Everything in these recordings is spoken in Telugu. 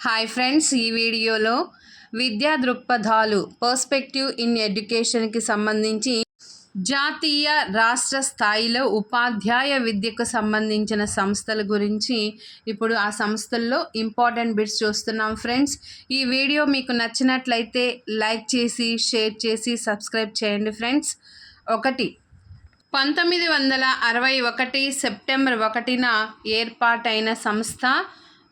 హాయ్ ఫ్రెండ్స్ ఈ వీడియోలో విద్యా దృక్పథాలు పర్స్పెక్టివ్ ఇన్ ఎడ్యుకేషన్కి సంబంధించి జాతీయ రాష్ట్ర స్థాయిలో ఉపాధ్యాయ విద్యకు సంబంధించిన సంస్థల గురించి ఇప్పుడు ఆ సంస్థల్లో ఇంపార్టెంట్ బిట్స్ చూస్తున్నాం ఫ్రెండ్స్ ఈ వీడియో మీకు నచ్చినట్లయితే లైక్ చేసి షేర్ చేసి సబ్స్క్రైబ్ చేయండి ఫ్రెండ్స్ ఒకటి పంతొమ్మిది వందల అరవై ఒకటి సెప్టెంబర్ ఒకటిన ఏర్పాటైన సంస్థ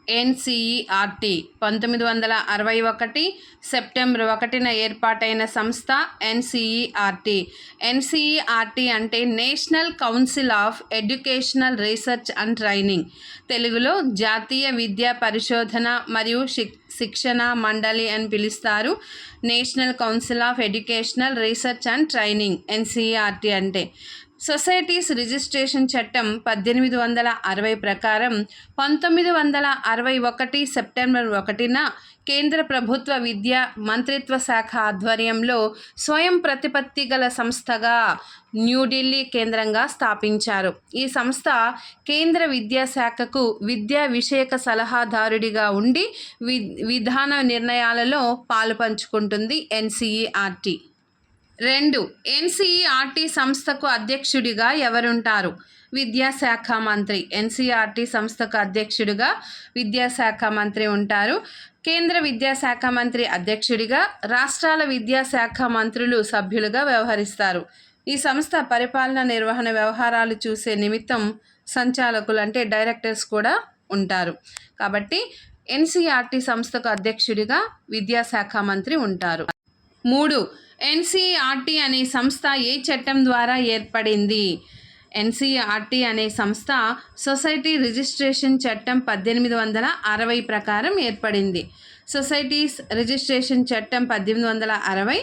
ఎన్సిఈఆర్టీ పంతొమ్మిది వందల అరవై ఒకటి సెప్టెంబర్ ఒకటిన ఏర్పాటైన సంస్థ ఎన్సిఈఆర్టీ ఎన్సిఈఆర్టీ అంటే national council of educational research and training. తెలుగులో జాతీయ విద్యా పరిశోధన మరియు శిక్షణ మండలి అని పిలుస్తారు. National council of educational research and training NCERT అంటే. సొసైటీస్ రిజిస్ట్రేషన్ చట్టం పద్దెనిమిది వందల అరవై ప్రకారం పంతొమ్మిది వందల అరవై ఒకటి సెప్టెంబర్ ఒకటిన కేంద్ర ప్రభుత్వ విద్యా మంత్రిత్వ శాఖ ఆధ్వర్యంలో స్వయం ప్రతిపత్తి గల సంస్థగా న్యూఢిల్లీ కేంద్రంగా స్థాపించారు. ఈ సంస్థ కేంద్ర విద్యాశాఖకు విద్యా విషయక సలహాదారుడిగా ఉండి వి విధాన నిర్ణయాలలో పాలు పంచుకుంటుంది ఎన్సిఈఆర్టీ రెండు ఎన్సీఈఆర్టీ సంస్థకు అధ్యక్షుడిగా ఎవరుంటారు? విద్యాశాఖ మంత్రి ఎన్సీఆర్టీ సంస్థకు అధ్యక్షుడిగా విద్యాశాఖ మంత్రి ఉంటారు. కేంద్ర విద్యాశాఖ మంత్రి అధ్యక్షుడిగా రాష్ట్రాల విద్యాశాఖ మంత్రులు సభ్యులుగా వ్యవహరిస్తారు. ఈ సంస్థ పరిపాలన నిర్వహణ వ్యవహారాలు చూసే నిమిత్తం సంచాలకులు అంటే డైరెక్టర్స్ కూడా ఉంటారు. కాబట్టి ఎన్సీఆర్టీ సంస్థకు అధ్యక్షుడిగా విద్యాశాఖ మంత్రి ఉంటారు. మూడు ఎన్సీఆర్టీ అనే సంస్థ ఏ చట్టం ద్వారా ఏర్పడింది? ఎన్సీఆర్టీ అనే సంస్థ సొసైటీ రిజిస్ట్రేషన్ చట్టం పద్దెనిమిది వందల అరవై ప్రకారం ఏర్పడింది. సొసైటీస్ రిజిస్ట్రేషన్ చట్టం పద్దెనిమిది వందల అరవై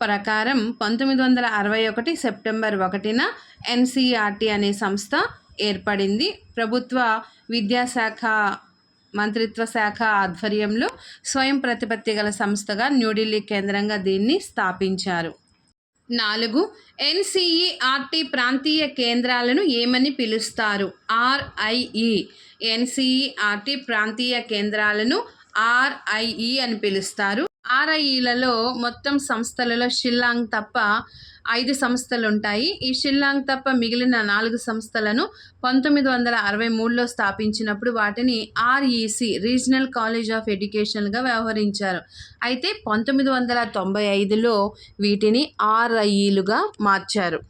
ప్రకారం పంతొమ్మిది వందల అరవై ఒకటి సెప్టెంబర్ ఒకటిన ఎన్సీఆర్టీ అనే సంస్థ ఏర్పడింది. ప్రభుత్వ విద్యాశాఖ మంత్రిత్వ శాఖ ఆధ్వర్యంలో స్వయం ప్రతిపత్తి గల సంస్థగా న్యూఢిల్లీ కేంద్రంగా దీన్ని స్థాపించారు. నాలుగు ఎన్సిఈఆర్టీ ప్రాంతీయ కేంద్రాలను ఏమని పిలుస్తారు? ఆర్ఐఈ ఎన్సిఈఆర్టీ ప్రాంతీయ కేంద్రాలను ఆర్ఐఈ అని పిలుస్తారు. ఆర్ఐఈలలో మొత్తం సంస్థలలో షిల్లాంగ్ తప్ప ఐదు సంస్థలు ఉంటాయి ఈ షిల్లాంగ్ తప్ప మిగిలిన నాలుగు సంస్థలను పంతొమ్మిది వందల అరవై మూడులో స్థాపించినప్పుడు వాటిని ఆర్ఈసి రీజనల్ కాలేజ్ ఆఫ్ ఎడ్యుకేషన్గా వ్యవహరించారు. అయితే పంతొమ్మిది వందల తొంభై ఐదులో వీటిని ఆర్ఐఈలుగా మార్చారు.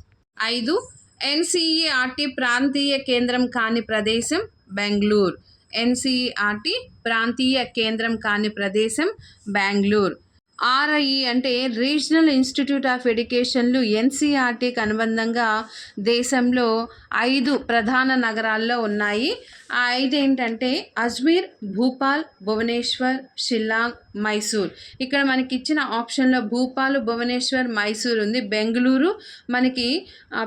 ఐదు ఎన్సిఈఆర్టీ ప్రాంతీయ కేంద్రం కాని ప్రదేశం బెంగళూరు. ఎన్సిఈఆర్టీ ప్రాంతీయ కేంద్రం కాని ప్రదేశం బెంగళూరు. ఆర్ఐఈ అంటే రీజనల్ ఇన్స్టిట్యూట్ ఆఫ్ ఎడ్యుకేషన్లు ఎన్సీఆర్టీకి అనుబంధంగా దేశంలో ఐదు ప్రధాన నగరాల్లో ఉన్నాయి. ఆ ఐదు ఏంటంటే అజ్మీర్ భూపాల్ భువనేశ్వర్ షిల్లాంగ్ మైసూర్. ఇక్కడ మనకి ఇచ్చిన ఆప్షన్లో భూపాల్ భువనేశ్వర్ మైసూర్ ఉంది. బెంగళూరు మనకి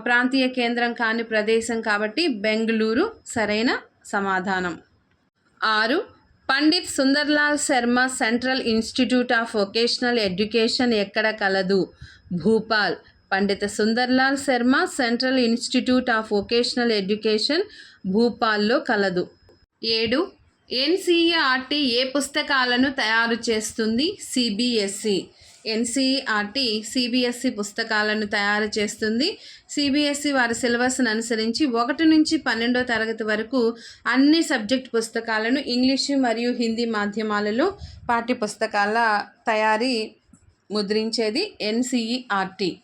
ప్రాంతీయ కేంద్రం కాని ప్రదేశం కాబట్టి బెంగళూరు సరైన సమాధానం. ఆరు Pandit Sundarlal Sharma central institute of vocational education ఎక్కడ కలదు? Bhopal. Pandit Sundarlal Sharma central institute of vocational education భూపాల్లో కలదు. ఏడు. ఎన్సీఆర్టీ ఏ పుస్తకాలను తయారు చేస్తుంది? సిబిఎస్ఈ ఎన్సీఆర్టీ సిబిఎస్ఈ పుస్తకాలను తయారు చేస్తుంది. సిబిఎస్ఈ వారి సిలబస్ను అనుసరించి ఒకటి నుంచి పన్నెండో తరగతి వరకు అన్ని సబ్జెక్ట్ పుస్తకాలను ఇంగ్లీషు మరియు హిందీ మాధ్యమాలలో పాఠ్య పుస్తకాల తయారీ ముద్రించేది ఎన్సీఈఆర్టీ.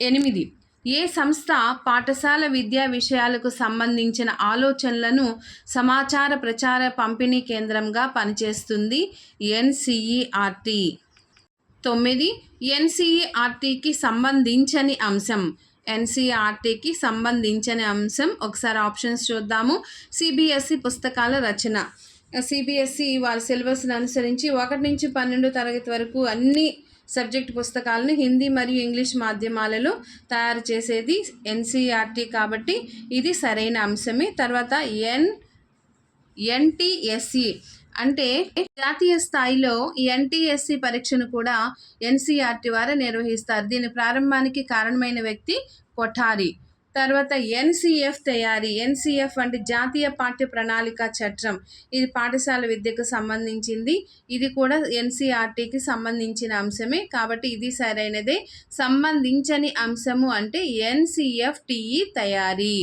ఎనిమిది. ఏ సంస్థ పాఠశాల విద్యా విషయాలకు సంబంధించిన ఆలోచనలను సమాచార ప్రచార పంపిణీ కేంద్రంగా పనిచేస్తుంది? ఎన్సిఈఆర్టీ. తొమ్మిది ఎన్సీఈఆర్టీకి సంబంధించని అంశం. ఎన్సీఆర్టీకి సంబంధించని అంశం. ఒకసారి ఆప్షన్స్ చూద్దాము. సిబిఎస్ఈ పుస్తకాల రచన. సిబిఎస్ఈ వాళ్ళ సిలబస్ను అనుసరించి ఒకటి నుంచి పన్నెండు తరగతి వరకు అన్ని సబ్జెక్ట్ పుస్తకాలను హిందీ మరియు ఇంగ్లీష్ మాధ్యమాలలో తయారు చేసేది ఎన్సీఆర్టీ కాబట్టి ఇది సరైన అంశమే. తర్వాత ఎన్ ఎన్టీఎస్ఈ. అంటే జాతీయ స్థాయిలో ఈ ఎన్టీఎస్సి పరీక్షను కూడా ఎన్సీఆర్టీ వారే నిర్వహిస్తారు. దీని ప్రారంభానికి కారణమైన వ్యక్తి కొఠారి. తర్వాత ఎన్సిఎఫ్ తయారీ. ఎన్సిఎఫ్ అంటే జాతీయ పాఠ్య ప్రణాళిక చట్టం. ఇది పాఠశాల విద్యకు సంబంధించింది. ఇది కూడా ఎన్సిఆర్టీకి సంబంధించిన అంశమే. కాబట్టి ఇది సరైనదే. సంబంధించని అంశము అంటే ఎన్సీఎఫ్టీఈ తయారీ.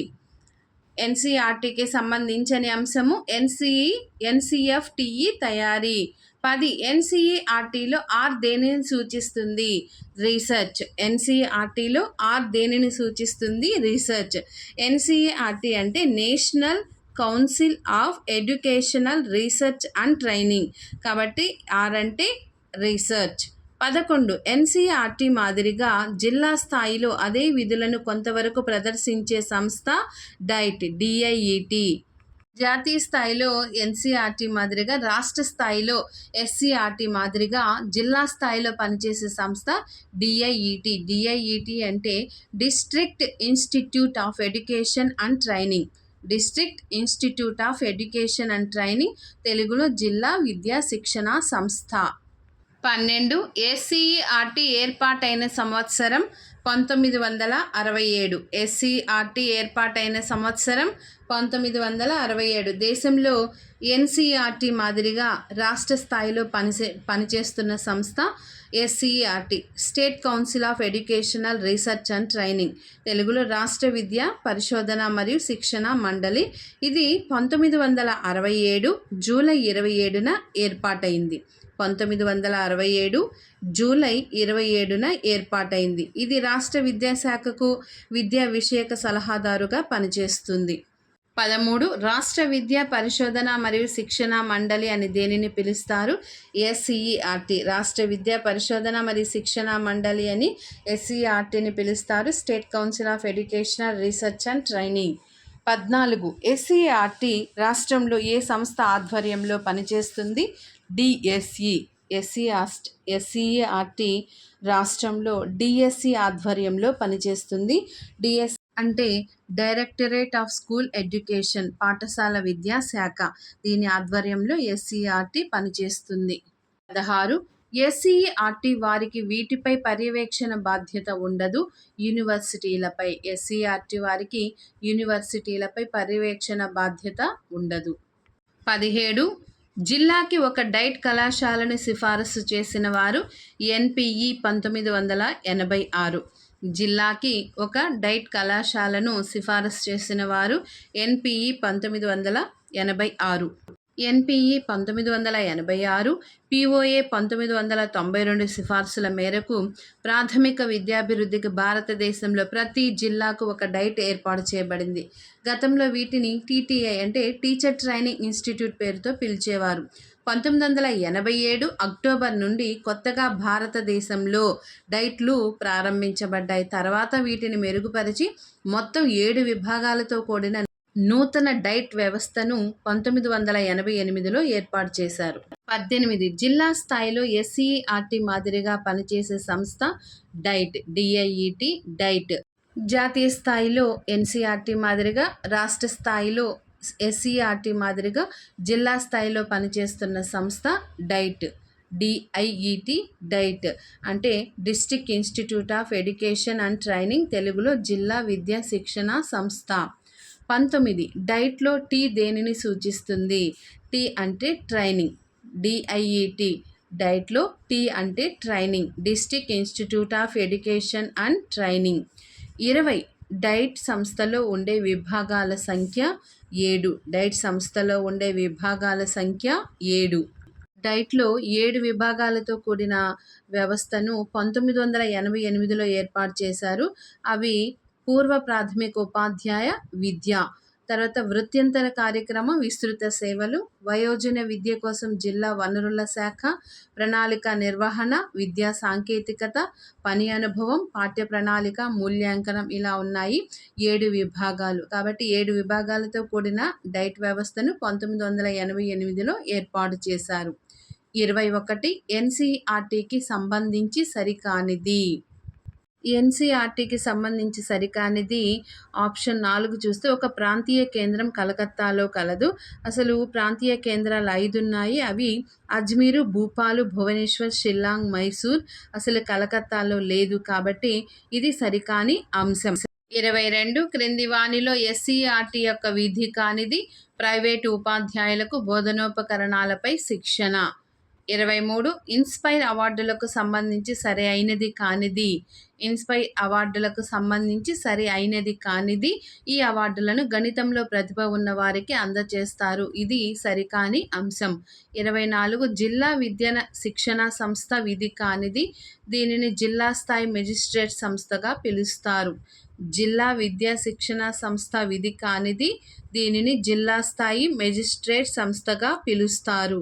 ఎన్సీఆర్టీకి సంబంధించిన అంశము ఎన్సిఈ ఎన్సిఎఫ్టీఈ తయారీ. పది ఎన్సీఈఆర్టీలో ఆర్ దేనిని సూచిస్తుంది? రీసెర్చ్. ఎన్సీఆర్టీలో ఆర్ దేనిని సూచిస్తుంది? రీసెర్చ్. ఎన్సీఈఆర్టీ అంటే national council of educational research and training. కాబట్టి ఆర్ అంటే రీసెర్చ్. పదకొండు ఎన్సీఆర్టీ మాదిరిగా జిల్లా స్థాయిలో అదే విధులను కొంతవరకు ప్రదర్శించే సంస్థ డైట్ డిఐఈటి. జాతీయ స్థాయిలో ఎన్సీఆర్టీ మాదిరిగా రాష్ట్ర స్థాయిలో ఎస్సీఆర్టీ మాదిరిగా జిల్లా స్థాయిలో పనిచేసే సంస్థ డిఐఈటి. డిఐఈటి అంటే district institute of education and training. District institute of education and training తెలుగులో జిల్లా విద్యా శిక్షణ సంస్థ. పన్నెండు ఎస్సీఆర్టీ ఏర్పాటైన సంవత్సరం పంతొమ్మిది వందల అరవై ఏడు. ఎస్సీఆర్టీ ఏర్పాటైన సంవత్సరం పంతొమ్మిది వందల అరవై ఏడు. దేశంలో ఎన్సీఆర్టీ మాదిరిగా రాష్ట్ర స్థాయిలో పనిచే పనిచేస్తున్న సంస్థ SCERT state council of educational research and training తెలుగులో రాష్ట్ర విద్య పరిశోధన మరియు శిక్షణ మండలి. ఇది పంతొమ్మిది వందల అరవై ఏడు జూలై ఇరవై ఏడున ఏర్పాటైంది. పంతొమ్మిది వందల అరవై ఏడు జూలై ఇరవై ఏడున ఏర్పాటైంది. ఇది రాష్ట్ర విద్యాశాఖకు విద్యా విషయక సలహాదారుగా పనిచేస్తుంది. పదమూడు రాష్ట్ర విద్యా పరిశోధన మరియు శిక్షణ మండలి అని దేనిని పిలుస్తారు? ఎస్ఈఆర్టీ రాష్ట్ర విద్యా పరిశోధన మరియు శిక్షణ మండలి అని ఎస్ఈఆర్టీని పిలుస్తారు? State council of educational research and training. పద్నాలుగు ఎస్ఈఆర్టీ రాష్ట్రంలో ఏ సంస్థ ఆధ్వర్యంలో పనిచేస్తుంది? డిఎస్ఈ ఎస్సీ ఆస్ట్ ఎస్సీఆర్టీ రాష్ట్రంలో డిఎస్సి ఆధ్వర్యంలో పనిచేస్తుంది. డిఎస్ అంటే డైరెక్టరేట్ ఆఫ్ స్కూల్ ఎడ్యుకేషన్ పాఠశాల విద్యా శాఖ. దీని ఆధ్వర్యంలో ఎస్సీఆర్టీ పనిచేస్తుంది. పదహారు ఎస్సీఆర్టీ వారికి వీటిపై పర్యవేక్షణ బాధ్యత ఉండదు. యూనివర్సిటీలపై ఎస్సీఆర్టీ వారికి యూనివర్సిటీలపై పర్యవేక్షణ బాధ్యత ఉండదు. పదిహేడు జిల్లాకి ఒక డైట్ కళాశాలను సిఫారసు చేసిన వారు ఎన్పిఈ పంతొమ్మిది వందల ఎనభై ఆరు. జిల్లాకి ఒక డైట్ కళాశాలను సిఫారసు చేసిన వారు ఎన్పిఈ పంతొమ్మిది వందల ఎనభై ఆరు. ఎన్పిఈ పంతొమ్మిది వందల ఎనభై ఆరు పిఓఏ పంతొమ్మిది వందల తొంభై రెండు సిఫార్సుల మేరకు ప్రాథమిక విద్యాభివృద్ధికి భారతదేశంలో ప్రతి జిల్లాకు ఒక డైట్ ఏర్పాటు చేయబడింది. గతంలో వీటిని టీటీఐ అంటే టీచర్ ట్రైనింగ్ ఇన్స్టిట్యూట్ పేరుతో పిలిచేవారు. పంతొమ్మిది వందల ఎనభై ఏడు అక్టోబర్ నుండి కొత్తగా భారతదేశంలో డైట్లు ప్రారంభించబడ్డాయి. తర్వాత వీటిని మెరుగుపరిచి మొత్తం ఏడు విభాగాలతో కూడిన నూతన డైట్ వ్యవస్థను పంతొమ్మిది వందల ఎనభై ఎనిమిదిలో ఏర్పాటు చేశారు. పద్దెనిమిది జిల్లా స్థాయిలో ఎస్సీఆర్టీ మాదిరిగా పనిచేసే సంస్థ డైట్ డిఐఈటి డైట్. జాతీయ స్థాయిలో ఎన్సీఆర్టీ మాదిరిగా రాష్ట్ర స్థాయిలో ఎస్సీఆర్టీ మాదిరిగా జిల్లా స్థాయిలో పనిచేస్తున్న సంస్థ డైట్ డిఐఈటి డైట్ అంటే district institute of education and training తెలుగులో జిల్లా విద్యా శిక్షణ సంస్థ. పంతొమ్మిది. డైట్లో టీ దేనిని సూచిస్తుంది? టీ అంటే ట్రైనింగ్. డిఐఈటి. డైట్లో టీ అంటే training. District institute of education and training. ఇరవై. డైట్ సంస్థలో ఉండే విభాగాల సంఖ్య ఏడు. డైట్ సంస్థలో ఉండే విభాగాల సంఖ్య ఏడు. డైట్లో ఏడు విభాగాలతో కూడిన వ్యవస్థను పంతొమ్మిది వందల ఎనభై ఎనిమిదిలో ఏర్పాటు చేశారు. అవి పూర్వ ప్రాథమిక ఉపాధ్యాయ విద్య. తర్వాత వృత్యంతర కార్యక్రమం విస్తృత సేవలు వయోజన విద్య కోసం జిల్లా వనరుల శాఖ ప్రణాళిక నిర్వహణ విద్యా సాంకేతికత పని అనుభవం పాఠ్య ప్రణాళిక మూల్యాంకనం ఇలా ఉన్నాయి. ఏడు విభాగాలు. కాబట్టి ఏడు విభాగాలతో కూడిన డైట్ వ్యవస్థను పంతొమ్మిది వందల ఎనభై ఎనిమిదిలో ఏర్పాటు చేశారు. ఇరవై ఒకటి ఎన్సీఆర్టీకి సంబంధించి సరికానిది. ఎన్సీఆర్టీకి సంబంధించి సరికానిది ఆప్షన్ నాలుగు చూస్తే ఒక ప్రాంతీయ కేంద్రం కలకత్తాలో కలదు. అసలు ప్రాంతీయ కేంద్రాలు ఐదు ఉన్నాయి. అవి అజ్మీరు భూపాలు భువనేశ్వర్ షిల్లాంగ్ మైసూర్. అసలు కలకత్తాలో లేదు కాబట్టి ఇది సరికాని అంశం. ఇరవై రెండు క్రింది వానిలో ఎస్సీఆర్టీ యొక్క విధి కానిది. ప్రైవేటు ఉపాధ్యాయులకు బోధనోపకరణాలపై శిక్షణ. ఇరవై మూడు ఇన్స్పైర్ అవార్డులకు సంబంధించి సరి అయినది కానిది. ఇన్స్పైర్ అవార్డులకు సంబంధించి సరి అయినది కానిది ఈ అవార్డులను గణితంలో ప్రతిభ ఉన్న వారికి అందజేస్తారు ఇది సరికాని అంశం. ఇరవై నాలుగు జిల్లా విద్యన శిక్షణ సంస్థ విధి కానిది దీనిని జిల్లా స్థాయి మెజిస్ట్రేట్ సంస్థగా పిలుస్తారు. జిల్లా విద్యా శిక్షణ సంస్థ విధి కానిది దీనిని జిల్లా స్థాయి మెజిస్ట్రేట్ సంస్థగా పిలుస్తారు.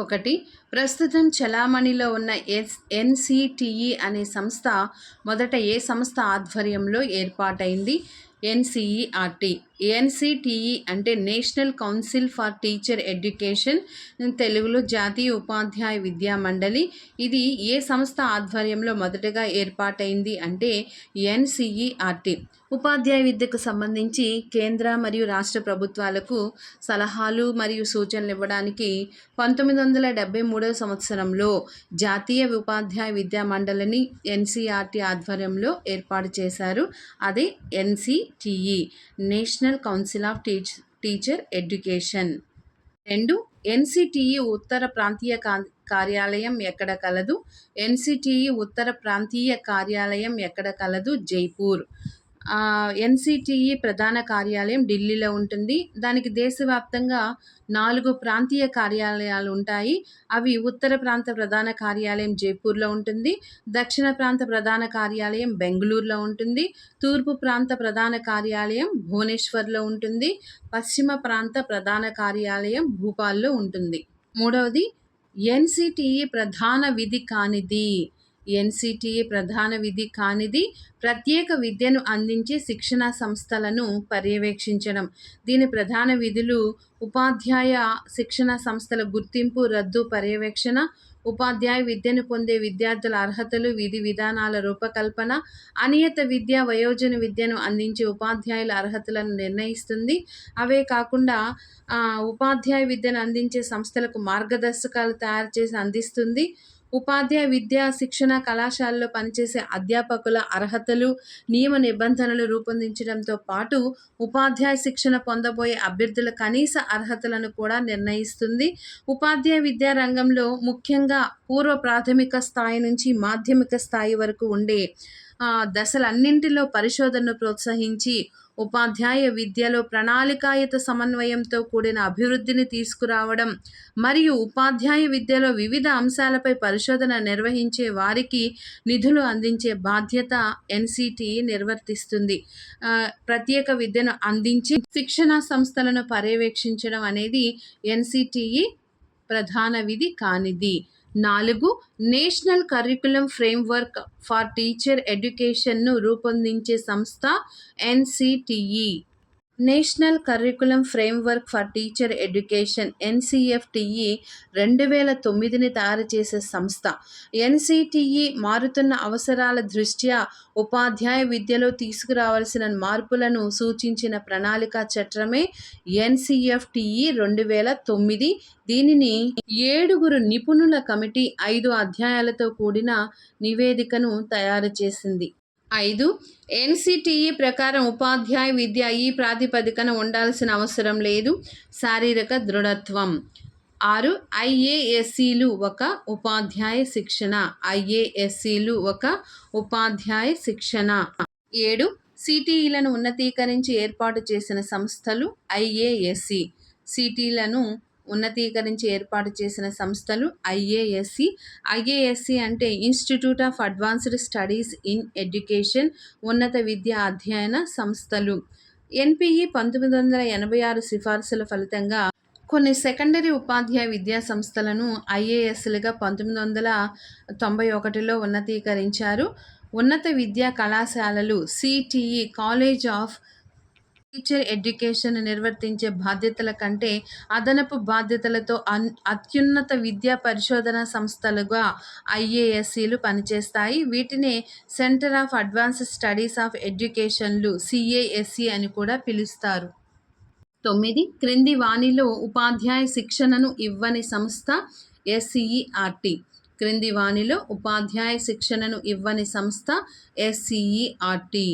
ఒకటి. ప్రస్తుతం చలామణిలో ఉన్న ఎస్ ఎన్సిటిఈ అనే సంస్థ మొదట ఏ సంస్థ ఆధ్వర్యంలో ఏర్పాటైంది? ఎన్సిఈఆర్టీ ఎన్సిటిఈ అంటే national council for teacher education తెలుగులో జాతీయ ఉపాధ్యాయ విద్యా మండలి. ఇది ఏ సంస్థ ఆధ్వర్యంలో మొదటగా ఏర్పాటైంది అంటే ఎన్సిఈఆర్టీ ఉపాధ్యాయ విద్యకు సంబంధించి కేంద్ర మరియు రాష్ట్ర ప్రభుత్వాలకు సలహాలు మరియు సూచనలు ఇవ్వడానికి పంతొమ్మిది వందల డెబ్బై మూడవ సంవత్సరంలో జాతీయ ఉపాధ్యాయ విద్యా మండలిని ఎన్సిఆర్టీ ఆధ్వర్యంలో ఏర్పాటు చేశారు. అదే NCTE national council of teach teacher education రెండు ఎన్సిటిఈ ఉత్తర ప్రాంతీయ కా- కార్యాలయం ఎక్కడ కలదు? ఎన్సిటిఈ ఉత్తర ప్రాంతీయ కార్యాలయం ఎక్కడ కలదు? జైపూర్. ఎన్సిటిఈ ప్రధాన కార్యాలయం ఢిల్లీలో ఉంటుంది. దానికి దేశవ్యాప్తంగా నాలుగు ప్రాంతీయ కార్యాలయాలు ఉంటాయి. అవి ఉత్తర ప్రాంత ప్రధాన కార్యాలయం జైపూర్లో ఉంటుంది. దక్షిణ ప్రాంత ప్రధాన కార్యాలయం బెంగళూరులో ఉంటుంది. తూర్పు ప్రాంత ప్రధాన కార్యాలయం భువనేశ్వర్లో ఉంటుంది. పశ్చిమ ప్రాంత ప్రధాన కార్యాలయం భూపాల్లో ఉంటుంది. మూడవది ఎన్సిటిఈ ప్రధాన విధి కానిది. ఎన్సిటిఏ ప్రధాన విధి కానిది ప్రత్యేక విద్యను అందించే శిక్షణా సంస్థలను పర్యవేక్షించడం. దీని ప్రధాన విధులు ఉపాధ్యాయ శిక్షణా సంస్థల గుర్తింపు రద్దు పర్యవేక్షణ ఉపాధ్యాయ విద్యను పొందే విద్యార్థుల అర్హతలు విధి విధానాల రూపకల్పన అనియత విద్య వయోజన విద్యను అందించే ఉపాధ్యాయుల అర్హతలను నిర్ణయిస్తుంది. అవే కాకుండా ఉపాధ్యాయ విద్యను అందించే సంస్థలకు మార్గదర్శకాలు తయారు చేసి అందిస్తుంది. ఉపాధ్యాయ విద్యా శిక్షణ కళాశాలలో పనిచేసే అధ్యాపకుల అర్హతలు నియమ నిబంధనలు రూపొందించడంతో పాటు ఉపాధ్యాయ శిక్షణ పొందబోయే అభ్యర్థుల కనీస అర్హతలను కూడా నిర్ణయిస్తుంది. ఉపాధ్యాయ విద్యా రంగంలో ముఖ్యంగా పూర్వ ప్రాథమిక స్థాయి నుంచి మాధ్యమిక స్థాయి వరకు ఉండే దశలన్నింటిలో పరిశోధనను ప్రోత్సహించి ఉపాధ్యాయ విద్యలో ప్రణాళికాయుత సమన్వయంతో కూడిన అభివృద్ధిని తీసుకురావడం మరియు ఉపాధ్యాయ విద్యలో వివిధ అంశాలపై పరిశోధన నిర్వహించే వారికి నిధులు అందించే బాధ్యత ఎన్సిటి నిర్వర్తిస్తుంది. ప్రత్యేక విద్యను అందించి శిక్షణా సంస్థలను పర్యవేక్షించడం అనేది ఎన్సిటిఈ ప్రధాన విధి కానిది. నాలుగు national curriculum framework for teacher ఎడ్యుకేషన్ను రూపొందించే సంస్థ NCTE. National curriculum framework for teacher education NCFTE రెండు వేల తొమ్మిదిని తయారు చేసే సంస్థ. ఎన్సిటిఈ మారుతున్న అవసరాల దృష్ట్యా ఉపాధ్యాయ విద్యలో తీసుకురావాల్సిన మార్పులను సూచించిన ప్రణాళిక చట్రమే ఎన్సిఎఫ్టిఈ రెండు వేల తొమ్మిది. దీనిని ఏడుగురు నిపుణుల కమిటీ ఐదు అధ్యాయాలతో కూడిన నివేదికను తయారు చేసింది. ఐదు. ఎన్సిటిఈ ప్రకారం ఉపాధ్యాయ విద్య ఈ ప్రాతిపదికన ఉండాల్సిన అవసరం లేదు. శారీరక దృఢత్వం. ఆరు. ఐఏఎస్సీలు ఒక ఉపాధ్యాయ శిక్షణ. ఐఏఎస్సీలు ఒక ఉపాధ్యాయ శిక్షణ. ఏడు. సిటీఈలను ఉన్నతీకరించి ఏర్పాటు చేసిన సంస్థలు ఐఏఎస్సి సిటీలను ఉన్నతీకరించి ఏర్పాటు చేసిన సంస్థలు ఐఏఎస్సి. ఐఏఎస్సి అంటే institute of advanced studies in education ఉన్నత విద్యా అధ్యయన సంస్థలు. ఎన్పిఈ పంతొమ్మిది వందల ఎనభై ఆరు సిఫార్సుల ఫలితంగా కొన్ని సెకండరీ ఉపాధ్యాయ విద్యా సంస్థలను ఐఏఎస్లుగా పంతొమ్మిది వందల తొంభై ఒకటిలో ఉన్నతీకరించారు. ఉన్నత విద్యా కళాశాలలు CTE college of teacher education నిర్వర్తించే బాధ్యతల కంటే అదనపు బాధ్యతలతో అన్ అత్యున్నత విద్యా పరిశోధన సంస్థలుగా ఐఏఎస్సీలు పనిచేస్తాయి. వీటినే centre of advance studies of ఎడ్యుకేషన్లు CASE అని కూడా పిలుస్తారు. తొమ్మిది క్రింది వాణిలో ఉపాధ్యాయ శిక్షణను ఇవ్వని సంస్థ ఎస్సిఈఆర్టీ క్రింది వాణిలో ఉపాధ్యాయ శిక్షణను ఇవ్వని సంస్థ ఎస్సిఈఆర్టీ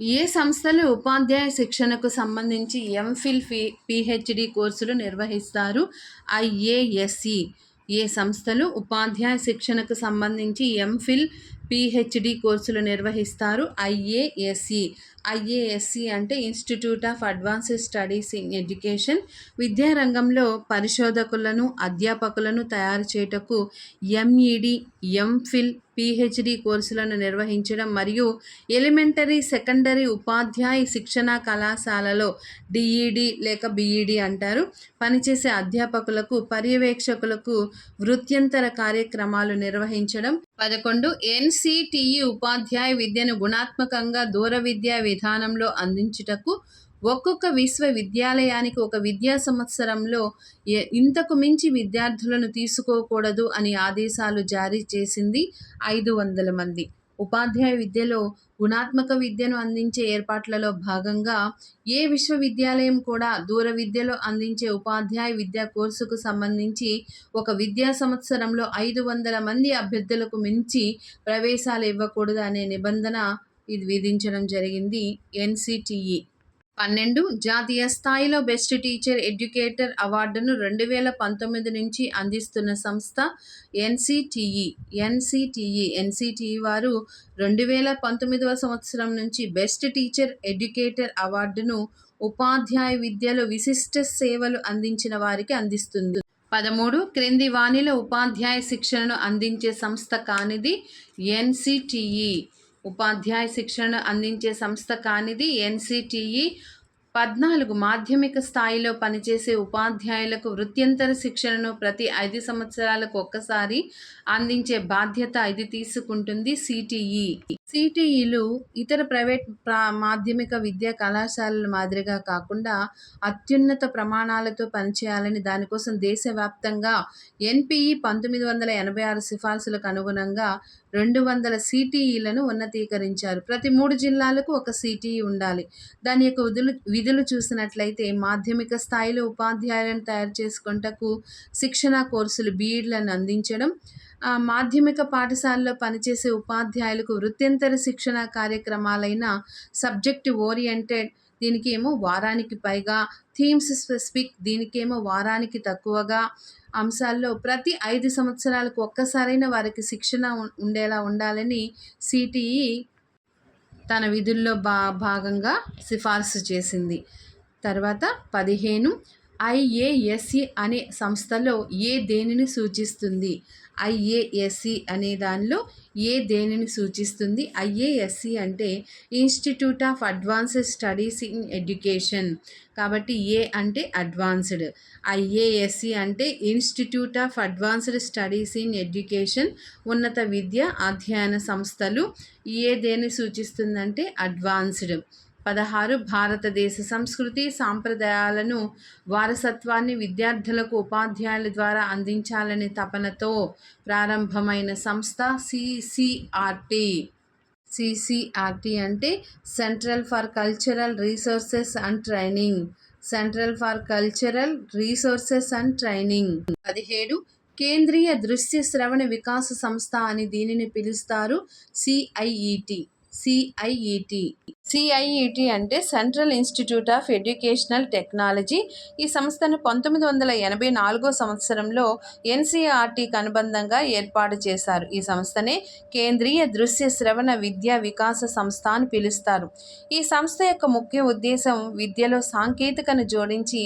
ఏ సంస్థలు ఉపాధ్యాయ శిక్షణకు సంబంధించి ఎంఫిల్ ఫి పిహెచ్డి కోర్సులు నిర్వహిస్తారు? ఐఏఎస్సి ఏ సంస్థలు ఉపాధ్యాయ శిక్షణకు సంబంధించి ఎంఫిల్ పిహెచ్డి కోర్సులు నిర్వహిస్తారు ఐఏఎస్సి ఐఏఎస్సి అంటే institute of advance studies in education. విద్యారంగంలో పరిశోధకులను అధ్యాపకులను తయారు చేయుటకు ఎంఈడి ఎంఫిల్ పిహెచ్డి కోర్సులను నిర్వహించడం మరియు ఎలిమెంటరీ సెకండరీ ఉపాధ్యాయ శిక్షణ కళాశాలలో డిఈడి లేక బిఈడి అంటారు. పనిచేసే అధ్యాపకులకు పర్యవేక్షకులకు వృత్యంతర కార్యక్రమాలు నిర్వహించడం. పదకొండు ఎన్సిటిఈ ఉపాధ్యాయ విద్యను గుణాత్మకంగా దూర విద్యా విధానంలో అందించుటకు ఒక్కొక్క విశ్వవిద్యాలయానికి ఒక విద్యా సంవత్సరంలో ఇంతకు మించి విద్యార్థులను తీసుకోకూడదు అని ఆదేశాలు జారీ చేసింది ఐదు వందల మంది. ఉపాధ్యాయ విద్యలో గుణాత్మక విద్యను అందించే ఏర్పాట్లలో భాగంగా ఏ విశ్వవిద్యాలయం కూడా దూర విద్యలో అందించే ఉపాధ్యాయ విద్యా కోర్సుకు సంబంధించి ఒక విద్యా సంవత్సరంలో ఐదు వందల మంది అభ్యర్థులకు మించి ప్రవేశాలు ఇవ్వకూడదు అనే నిబంధన ఇది విధించడం జరిగింది ఎన్సిటిఈ. పన్నెండు జాతీయ స్థాయిలో బెస్ట్ టీచర్ ఎడ్యుకేటర్ అవార్డును రెండు వేల పంతొమ్మిది నుంచి అందిస్తున్న సంస్థ ఎన్సిటిఈ. ఎన్సిటిఈ ఎన్సిటిఈ వారు రెండు వేల పంతొమ్మిదవ సంవత్సరం నుంచి బెస్ట్ టీచర్ ఎడ్యుకేటర్ అవార్డును ఉపాధ్యాయ విద్యలో విశిష్ట సేవలు అందించిన వారికి అందిస్తుంది. పదమూడు క్రింది వాణిలో ఉపాధ్యాయ శిక్షణను అందించే సంస్థ కానిది ఎన్సిటిఈ. ఉపాధ్యాయ శిక్షణను అందించే సంస్థ కానిది ఎన్సిటిఈ. పద్నాలుగు మాధ్యమిక స్థాయిలో పనిచేసే ఉపాధ్యాయులకు వృత్యంతర శిక్షణను ప్రతి ఐదు సంవత్సరాలకు ఒక్కసారి అందించే బాధ్యత ఇది తీసుకుంటుంది సిటిఈ. సిటిఈలు ఇతర ప్రైవేట్ ప్రా మాధ్యమిక విద్యా కళాశాలల మాదిరిగా కాకుండా అత్యున్నత ప్రమాణాలతో పనిచేయాలని దానికోసం దేశవ్యాప్తంగా ఎన్పిఈ పంతొమ్మిది వందల ఎనభై ఆరు సిఫార్సులకు అనుగుణంగా రెండు వందల సిటిఈలను ఉన్నతీకరించారు. ప్రతి మూడు జిల్లాలకు ఒక సిటిఈ ఉండాలి. దాని యొక్క విధులు విధులు చూసినట్లయితే మాధ్యమిక స్థాయిలో ఉపాధ్యాయులను తయారు చేసుకుంటకు శిక్షణ కోర్సులు బీఈడ్లను అందించడం మాధ్యమిక పాఠశాలలో పనిచేసే ఉపాధ్యాయులకు వృత్యంతర శిక్షణ కార్యక్రమాలైన సబ్జెక్ట్ ఓరియంటెడ్ దీనికి ఏమో వారానికి పైగా థీమ్స్ స్పెసిఫిక్ దీనికేమో వారానికి తక్కువగా అంశాల్లో ప్రతి ఐదు సంవత్సరాలకు ఒక్కసారైన వారికి శిక్షణ ఉండేలా ఉండాలని సిటిఈ తన విధుల్లో భా భాగంగా సిఫార్సు చేసింది. తర్వాత పదిహేను ఐఏఎస్సి అనే సంస్థలో ఏ దేనిని సూచిస్తుంది? ఐఏఎస్సి అనే దానిలో ఏ దేనిని సూచిస్తుంది? ఐఏఎస్సి అంటే institute of advanced studies in education. కాబట్టి ఏ అంటే అడ్వాన్స్డ్. ఐఏఎస్సి అంటే institute of advanced studies in education ఉన్నత విద్య అధ్యయన సంస్థలు. ఏ దేని సూచిస్తుందంటే అడ్వాన్స్డ్. పదహారు భారతదేశ సంస్కృతి సాంప్రదాయాలను వారసత్వాన్ని విద్యార్థులకు ఉపాధ్యాయుల ద్వారా అందించాలనే తపనతో ప్రారంభమైన సంస్థ సిసిఆర్టీ సిసిఆర్టీ అంటే centre for cultural resources and training. Centre for cultural resources and training. పదిహేడు కేంద్రీయ దృశ్య శ్రవణ వికాస సంస్థ అని దీనిని పిలుస్తారు సిఐఈటి సిఐఈటి. సిఐఈటి అంటే central institute of educational technology. ఈ సంస్థను పంతొమ్మిది వందల ఎనభై నాలుగో సంవత్సరంలో ఎన్సీఆర్టీకి అనుబంధంగా ఏర్పాటు చేశారు. ఈ సంస్థనే కేంద్రీయ దృశ్య శ్రవణ విద్యా వికాస సంస్థ అని పిలుస్తారు. ఈ సంస్థ యొక్క ముఖ్య ఉద్దేశం విద్యలో సాంకేతికను జోడించి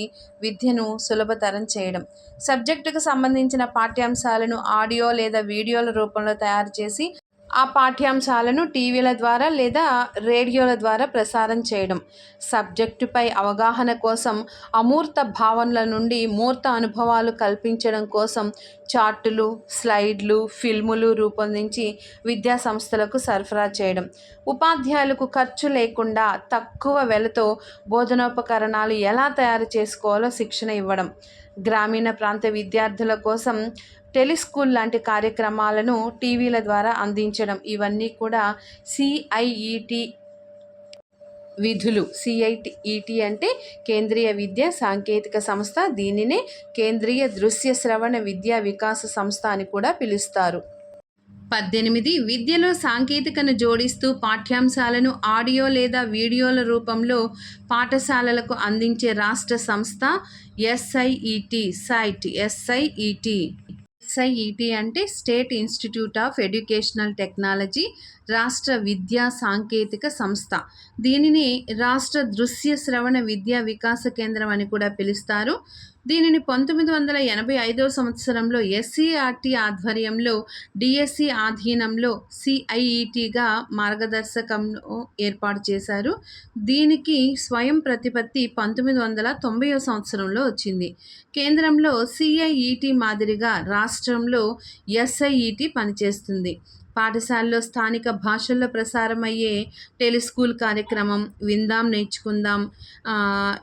విద్యను సులభతరం చేయడం. సబ్జెక్టుకు సంబంధించిన పాఠ్యాంశాలను ఆడియో లేదా వీడియోల రూపంలో తయారు చేసి ఆ పాఠ్యాంశాలను టీవీల ద్వారా లేదా రేడియోల ద్వారా ప్రసారం చేయడం. సబ్జెక్టుపై అవగాహన కోసం అమూర్త భావనల నుండి మూర్త అనుభవాలు కల్పించడం కోసం చార్టులు స్లైడ్లు ఫిల్ములు రూపొందించి విద్యా సంస్థలకు సరఫరా చేయడం. ఉపాధ్యాయులకు ఖర్చు లేకుండా తక్కువ వెలతో బోధనోపకరణాలు ఎలా తయారు చేసుకోవాలో శిక్షణ ఇవ్వడం. గ్రామీణ ప్రాంత విద్యార్థుల కోసం టెలిస్కూల్ లాంటి కార్యక్రమాలను టీవీల ద్వారా అందించడం. ఇవన్నీ కూడా సిఐఈటి విధులు. సిఐటిఈటి అంటే కేంద్రీయ విద్యా సాంకేతిక సంస్థ. దీనినే కేంద్రీయ దృశ్య శ్రవణ విద్యా వికాస సంస్థ అని కూడా పిలుస్తారు. పద్దెనిమిది విద్యలో సాంకేతికను జోడిస్తూ పాఠ్యాంశాలను ఆడియో లేదా వీడియోల రూపంలో పాఠశాలలకు అందించే రాష్ట్ర సంస్థ ఎస్ఐఈటి సైట్ ఎస్ఐఈటి ఎస్ఐఈటి అంటే state institute of educational technology రాష్ట్ర విద్యా సాంకేతిక సంస్థ. దీనిని రాష్ట్ర దృశ్య శ్రవణ విద్యా వికాస కేంద్రం అని కూడా పిలుస్తారు. దీనిని పంతొమ్మిది వందల ఎనభై ఐదవ సంవత్సరంలో ఎస్సీఆర్టీ ఆధ్వర్యంలో డిఎస్సి ఆధీనంలో సిఐఈటిగా మార్గదర్శకంలో ఏర్పాటు చేశారు. దీనికి స్వయం ప్రతిపత్తి పంతొమ్మిది వందల తొంభై సంవత్సరంలో వచ్చింది. కేంద్రంలో సిఐఈటి మాదిరిగా రాష్ట్రంలో ఎస్ఐఈటి పనిచేస్తుంది. పాఠశాలలో స్థానిక భాషల్లో ప్రసారమయ్యే టెలిస్కూల్ కార్యక్రమం విందాం నేర్చుకుందాం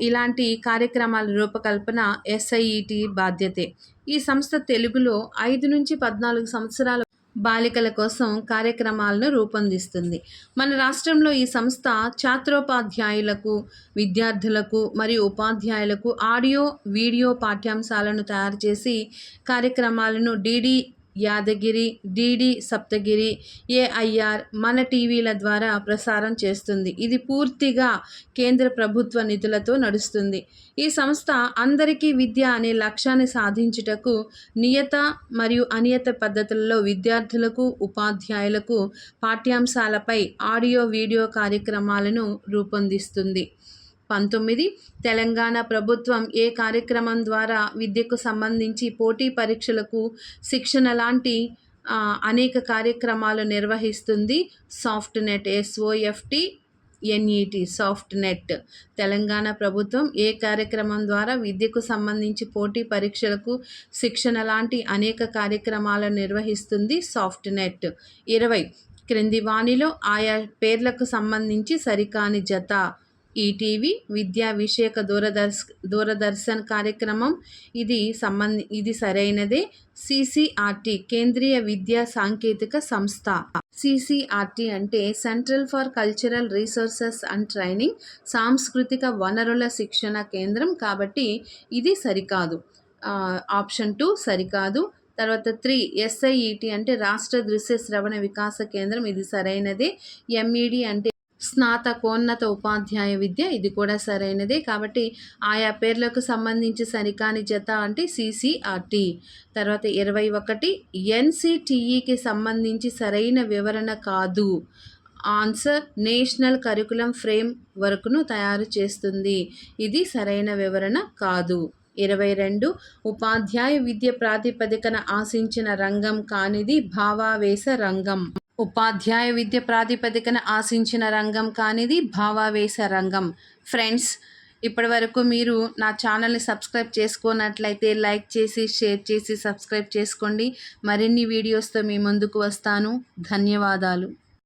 ఇలాంటి కార్యక్రమాల రూపకల్పన ఎస్ఐఈటి బాధ్యతే. ఈ సంస్థ తెలుగులో ఐదు నుంచి పద్నాలుగు సంవత్సరాల బాలికల కోసం కార్యక్రమాలను రూపొందిస్తుంది. మన రాష్ట్రంలో ఈ సంస్థ ఛాత్రోపాధ్యాయులకు విద్యార్థులకు మరియు ఉపాధ్యాయులకు ఆడియో వీడియో పాఠ్యాంశాలను తయారు చేసి కార్యక్రమాలను DD Yadagiri DD Saptagiri AIR మన టీవీల ద్వారా ప్రసారం చేస్తుంది. ఇది పూర్తిగా కేంద్ర ప్రభుత్వ నిధులతో నడుస్తుంది. ఈ సంస్థ అందరికీ విద్య అనే లక్ష్యాన్ని సాధించుటకు నియత మరియు అనియత పద్ధతులలో విద్యార్థులకు ఉపాధ్యాయులకు పాఠ్యాంశాలపై ఆడియో వీడియో కార్యక్రమాలను రూపొందిస్తుంది. పంతొమ్మిది. తెలంగాణ ప్రభుత్వం ఏ కార్యక్రమం ద్వారా విద్యకు సంబంధించి పోటీ పరీక్షలకు శిక్షణ లాంటి అనేక కార్యక్రమాలు నిర్వహిస్తుంది. Soft net SOFT NET soft net Telangana ప్రభుత్వం ఏ కార్యక్రమం ద్వారా విద్యకు సంబంధించి పోటీ పరీక్షలకు శిక్షణ లాంటి అనేక కార్యక్రమాలను నిర్వహిస్తుంది. సాఫ్ట్ నెట్ ఇరవై. క్రింది వాణిలో ఆయా పేర్లకు సంబంధించి సరికాని జత ఈటీవీ విద్యా విషయక దూరదర్శ దూరదర్శన్ కార్యక్రమం. ఇది సంబంధి ఇది సరైనదే. సిసిఆర్టీ కేంద్రీయ విద్యా సాంకేతిక సంస్థ. సిసిఆర్టీ అంటే centre for cultural resources and training సాంస్కృతిక వనరుల శిక్షణ కేంద్రం కాబట్టి ఇది సరికాదు. ఆప్షన్ టూ సరికాదు. తర్వాత త్రీ ఎస్ఐఈటి అంటే రాష్ట్ర దృశ్య శ్రవణ వికాస కేంద్రం ఇది సరైనదే. ఎంఈడి అంటే స్నాతకోన్నత ఉపాధ్యాయ విద్య ఇది కూడా సరైనదే. కాబట్టి ఆయా పేర్లకు సంబంధించి సరికాని జత అంటే సిసిఆర్టీ. తర్వాత ఇరవై ఒకటి ఎన్సిటిఈకి సంబంధించి సరైన వివరణ కాదు. ఆన్సర్ నేషనల్ కరికులం ఫ్రేమ్ వర్క్ను తయారు చేస్తుంది. ఇది సరైన వివరణ కాదు. ఇరవై రెండు ఉపాధ్యాయ విద్య ప్రాతిపదికన ఆశించిన రంగం కానిది భావావేశ రంగం. ఉపాధ్యాయ విద్య ప్రాతిపదికన ఆశించిన రంగం కానిది భావావేశ రంగం. ఫ్రెండ్స్ ఇప్పటి వరకు మీరు నా ఛానల్ని సబ్స్క్రైబ్ చేసుకున్నట్లయితే లైక్ చేసి షేర్ చేసి సబ్స్క్రైబ్ చేసుకోండి. మరిన్ని వీడియోస్తో మీ ముందుకు వస్తాను. ధన్యవాదాలు.